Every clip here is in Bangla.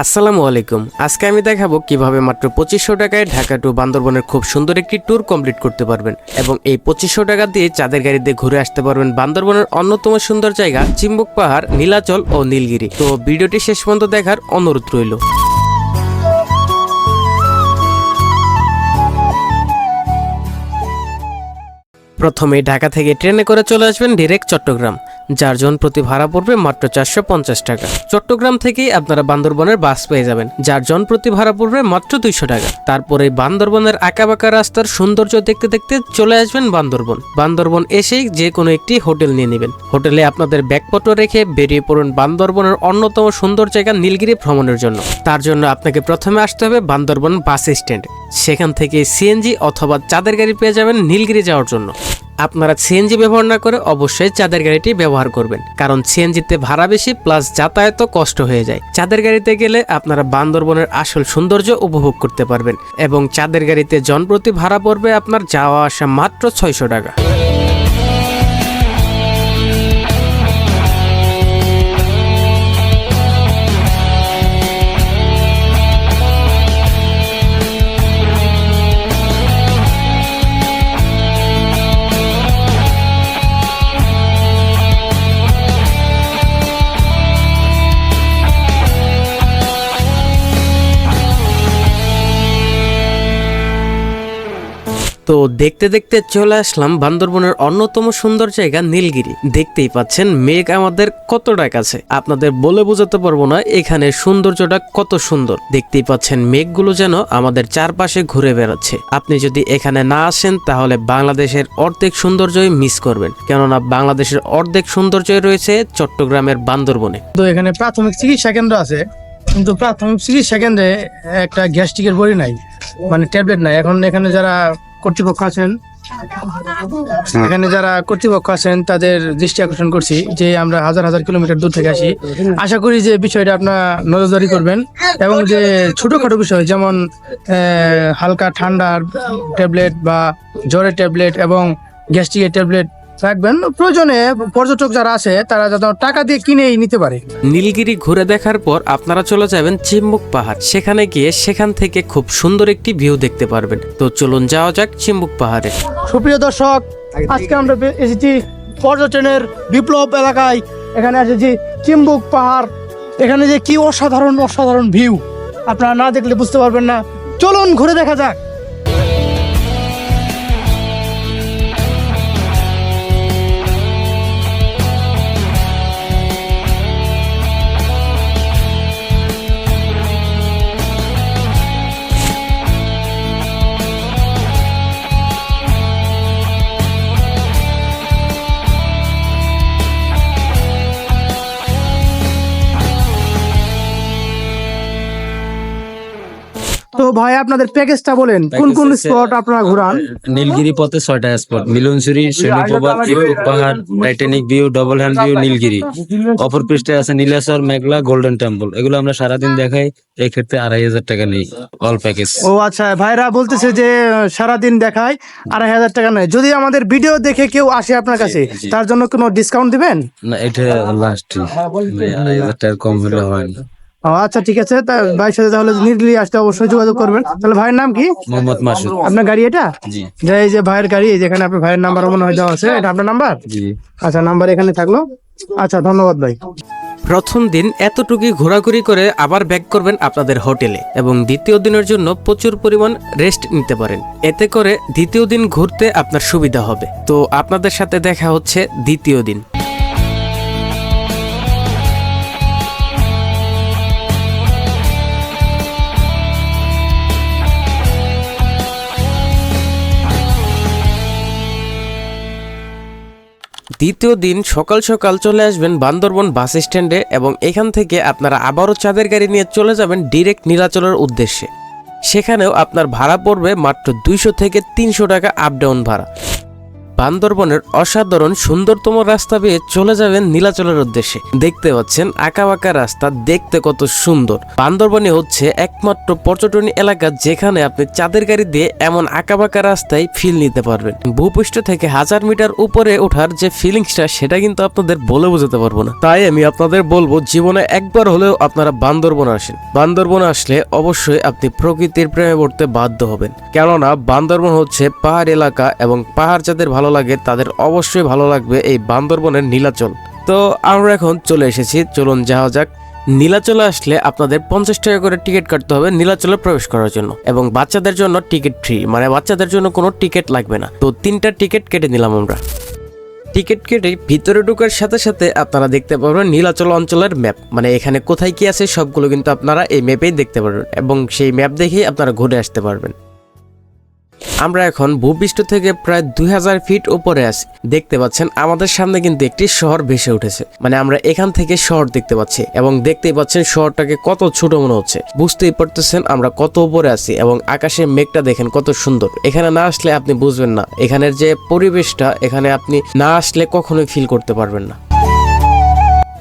আসসালামু আলাইকুম। আজকে আমি দেখাবো কীভাবে মাত্র পঁচিশশো টাকায় ঢাকা টু বান্দরবনের খুব সুন্দর একটি ট্যুর কমপ্লিট করতে পারবেন এবং এই পঁচিশশো টাকা দিয়ে চাঁদের গাড়িতে ঘুরে আসতে পারবেন বান্দরবনের অন্যতম সুন্দর জায়গা, চিম্বুক পাহাড়, নীলাচল ও নীলগিরি। তো ভিডিওটি শেষ পর্যন্ত দেখার অনুরোধ রইল। প্রথমে ঢাকা থেকে ট্রেনে করে চলে আসবেন ডিরেক্ট চট্টগ্রাম, যার জন প্রতি ভাড়া পড়বে মাত্র চারশো পঞ্চাশ টাকা। চট্টগ্রাম থেকেই আপনারা বান্দরবনের বাস পেয়ে যাবেন, যার জন প্রতি ভাড়া পড়বে মাত্র দুইশো টাকা। তারপরে বান্দরবনের আঁকাবাঁকা রাস্তার সৌন্দর্য দেখতে দেখতে চলে আসবেন বান্দরবন। বান্দরবন এসেই যে কোনো একটি হোটেল নিয়ে নেবেন। হোটেলে আপনাদের ব্যাগপত্র রেখে বেরিয়ে পড়ুন বান্দরবনের অন্যতম সুন্দর জায়গা নীলগিরি ভ্রমণের জন্য। তার জন্য আপনাকে প্রথমে আসতে হবে বান্দরবন বাস স্ট্যান্ড। সেখান থেকে সিএনজি অথবা চাঁদের গাড়ি পেয়ে যাবেন নীলগিরি যাওয়ার জন্য। আপনারা সিএনজি ব্যবহার না করে অবশ্যই চাঁদের গাড়িটি ব্যবহার করবেন। কারণ সিএনজিতে ভাড়া বেশি প্লাস যাতায়াত কষ্ট হয়ে যায়। চাঁদের গাড়িতে গেলে আপনারা বান্দরবনের আসল সৌন্দর্য উপভোগ করতে পারবেন। এবং চাঁদের গাড়িতে জনপ্রতি ভাড়া পড়বে আপনার যাওয়া আসা মাত্র ছয়শো টাকা। তো দেখতে দেখতে চলে আসলাম বান্দরবনের অন্যতম সুন্দর জায়গা নীলগিরি। দেখতেই পাচ্ছেন মেঘ আমাদের কতটা কাছে। আপনাদের বলে বোঝাতে পারব না এখানে সৌন্দর্যটা কত সুন্দর। দেখতেই পাচ্ছেন মেঘগুলো যেন আমাদের চারপাশে ঘুরে বেড়াচ্ছে। আপনি যদি এখানে না আসেন তাহলে বাংলাদেশের অর্ধেক সৌন্দর্যই মিস করবেন। কেননা বাংলাদেশের অর্ধেক সৌন্দর্যই রয়েছে চট্টগ্রামের বান্দরবনে। তো এখানে প্রাথমিক চিকিৎসা কেন্দ্র আছে, কিন্তু প্রাথমিক চিকিৎসা কেন্দ্রে একটা গ্যাস্ট্রিকের বড়ি নাই মানে ট্যাবলেট নাই। এখন এখানে যারা কর্তৃপক্ষ আছেন। এখানে যারা কর্তৃপক্ষ আছেন, তাদের দৃষ্টি আকর্ষণ করছি যে আমরা হাজার হাজার কিলোমিটার দূর থেকে আসি। আশা করি যে বিষয়টা আপনার নজরদারি করবেন এবং যে ছোটোখাটো বিষয় যেমন হালকা ঠান্ডার ট্যাবলেট বা জ্বরের ট্যাবলেট এবং গ্যাস্ট্রিকের ট্যাবলেট রাখবেন। প্রয়োজনে পর্যটক যারা আছে তারা যাতে টাকা দিয়ে কিনেই নিতে পারে। নীলগিরি ঘুরে দেখার পর আপনারা চলে যাবেন চিম্বুক পাহাড়। সেখানে গিয়ে সেখান থেকে খুব সুন্দর একটি ভিউ দেখতে পারবেন। তো চলুন যাওয়া যাক চিম্বুক পাহাড়ে। সুপ্রিয় দর্শক আজকে আমরা এসেছি পর্যটনের বিপ্লব এলাকায়। এখানে এসেছি চিম্বুক পাহাড়। এখানে যে কি অসাধারণ অসাধারণ ভিউ। আপনারা না দেখলে বুঝতে পারবেন না। চলুন ঘুরে দেখা যাক। তো ভাই আপনাদের প্যাকেজটা বলেন। কোন কোন স্পট আপনারা ঘুরান? নীলগিরি পথে ছয়টা স্পট মিলনসুরি সৈন্যপ্রবাদ পাহাড় Titanic view double hand view Nilgiri. অপর পৃষ্ঠে আছে নীলেশ্বর মেঘলা গোল্ডেন টেম্পল এগুলো আমরা সারাদিন দেখাই এই ক্ষেত্রে আড়াই হাজার টাকা নেই অল প্যাকেজ ও আচ্ছা ভাইরা বলতেছে যে সারাদিন দেখায় আড়াই হাজার টাকা নেয় যদি আমাদের ভিডিও দেখে কেউ আসে আপনার কাছে তার জন্য কোনো ডিসকাউন্ট দিবেন? না এটা লাস্ট আড়াই হাজার টাকার কম হলে হয় না। আচ্ছা ঠিক আছে। তা ভাইয়ের সাথে তাহলে নির্গলি আসতে অবশ্যই যোগাযোগ করবেন। তাহলে ভাইয়ের নাম কি? মোহাম্মদ মাসুদ। আপনার গাড়ি এটা? জি। এই যে ভাইয়ের গাড়ি যেখানে আপনার ভাইয়ের নাম্বার মনে হয় দেওয়া আছে এটা আপনার নাম্বার? জি। আচ্ছা নাম্বার এখানে থাকল। আচ্ছা ধন্যবাদ ভাই। প্রথম দিন এতটুকুই ঘোরাঘুরি করে আবার ব্যাক করবেন আপনাদের হোটেলে এবং দ্বিতীয় দিনের জন্য প্রচুর পরিমাণ রেস্ট নিতে পারেন। এতে করে দ্বিতীয় দিন ঘুরতে আপনার সুবিধা হবে। তো আপনাদের সাথে দেখা হচ্ছে দ্বিতীয় দিন। দ্বিতীয় দিন সকাল সকাল চলে আসবেন বান্দরবন বাস স্ট্যান্ডে এবং এখান থেকে আপনারা আবারও চাঁদের গাড়ি নিয়ে চলে যাবেন ডিরেক্ট নীলাচলের উদ্দেশ্যে। সেখানেও আপনার ভাড়া পড়বে মাত্র দুইশো থেকে তিনশো টাকা আপ ডাউন ভাড়া। বান্দরবনের অসাধারণ সুন্দরতম রাস্তা পেয়ে চলে যাবেন নীলাচলের উদ্দেশ্যে। দেখতে পাচ্ছেন আঁকাবাঁকা রাস্তা, দেখতে কত সুন্দর। বান্দরবনে হচ্ছে একমাত্র পর্যটন এলাকা যেখানে আপনি চাঁদের গাড়ি দিয়ে এমন আঁকাবাঁকা রাস্তায় ফিল নিতে পারবেন। ভূপৃষ্ঠ থেকে হাজার মিটার উপরে ওঠার যে ফিলিংসটা সেটা কিন্তু আপনাদের বলে বোঝাতে পারব না। তাই আমি আপনাদের বলব, জীবনে একবার হলেও আপনারা বান্দরবন আসেন। বান্দরবন আসলে অবশ্যই আপনি প্রকৃতির প্রেমে পড়তে বাধ্য হবেন। কেননা, বান্দরবন হচ্ছে পাহাড় এলাকা এবং পাহাড় যাদের ভালো লাগে, তাদের অবশ্যই ভালো লাগবে এই বান্দরবনের নীলাচল। তো আমরা এখন চলে এসেছি, চলুন যাওয়া যাক। নীলাচলে আসলে আপনাদের পঞ্চাশ টাকা করে টিকিট কাটতে হবে নীলাচলে প্রবেশ করার জন্য এবং বাচ্চাদের জন্য টিকিট ফ্রি মানে বাচ্চাদের জন্য কোনো টিকিট লাগবে না। তো তিনটা টিকিট কেটে নিলাম আমরা। টিকিট কেটে ভিতরে ঢোকার সাথে সাথে আপনারা দেখতে পারবেন নীলাচল অঞ্চলের ম্যাপ মানে এখানে কোথায় কি আছে সবগুলো কিন্তু আপনারা এই ম্যাপেই দেখতে পারবেন এবং সেই ম্যাপ দেখেই আপনারা ঘুরে আসতে পারবেন। আমরা এখন ভূপৃষ্ঠ থেকে প্রায় দুই হাজার ফিট উপরে আছি। দেখতে পাচ্ছেন, আমাদের সামনে কিন্তু একটি শহর ভেসে উঠেছে। মানে আমরা এখান থেকে শহর দেখতে পাচ্ছি এবং দেখতেই পাচ্ছেন শহরটাকে কত ছোট মনে হচ্ছে। বুঝতেই পারতেছেন আমরা কত উপরে আছি এবং আকাশের মেঘটা দেখেন কত সুন্দর। এখানে না আসলে আপনি বুঝবেন না। এখানের যে পরিবেশটা, এখানে আপনি না আসলে কখনোই ফিল করতে পারবেন না।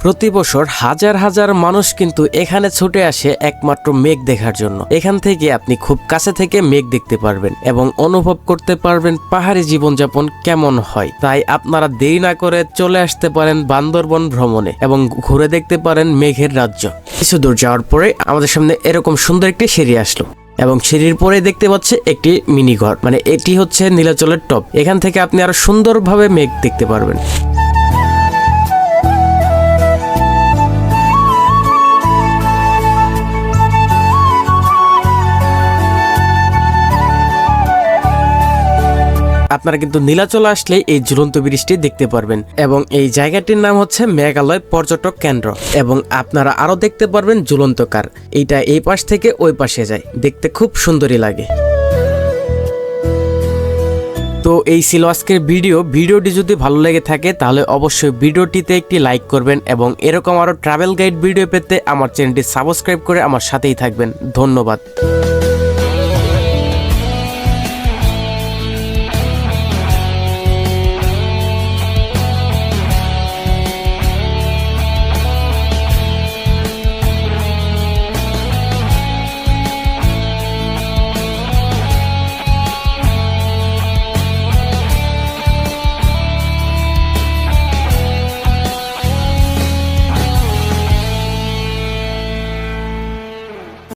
প্রতি বছর হাজার হাজার মানুষ কিন্তু এখানে ছুটে আসে একমাত্র মেঘ দেখার জন্য। এখান থেকে আপনি খুব কাছে থেকে মেঘ দেখতে পারবেন এবং অনুভব করতে পারবেন পাহাড়ি জীবনযাপন কেমন হয়। তাই আপনারা দেরি না করে চলে আসতে পারেন বান্দরবন ভ্রমণে এবং ঘুরে দেখতে পারেন মেঘের রাজ্য। কিছু দূর যাওয়ার পরে আমাদের সামনে এরকম সুন্দর একটি সিঁড়ি আসলো এবং সিঁড়ির পরে দেখতে পাচ্ছে একটি মিনি ঘর মানে এটি হচ্ছে নীলাচলের টপ। এখান থেকে আপনি আরও সুন্দরভাবে মেঘ দেখতে পারবেন। আপনারা কিন্তু নীলাচল আসলে এই ঝুলন্ত ব্রিজটি দেখতে পারবেন। এবং এই জায়গাটির নাম হচ্ছে মেঘালয় পর্যটক কেন্দ্র। এবং আপনারা আরও দেখতে পারবেন ঝুলন্ত কার। এইটা এই পাশ থেকে ওই পাশে যায়। দেখতে খুব সুন্দরই লাগে। তো এই ছিল আজকের ভিডিও। ভিডিওটি যদি ভালো লেগে থাকে, তাহলে অবশ্যই ভিডিওটিতে একটি লাইক করবেন এবং এরকম আরও ট্রাভেল গাইড ভিডিও পেতে আমার চ্যানেলটি সাবস্ক্রাইব করে আমার সাথেই থাকবেন। ধন্যবাদ।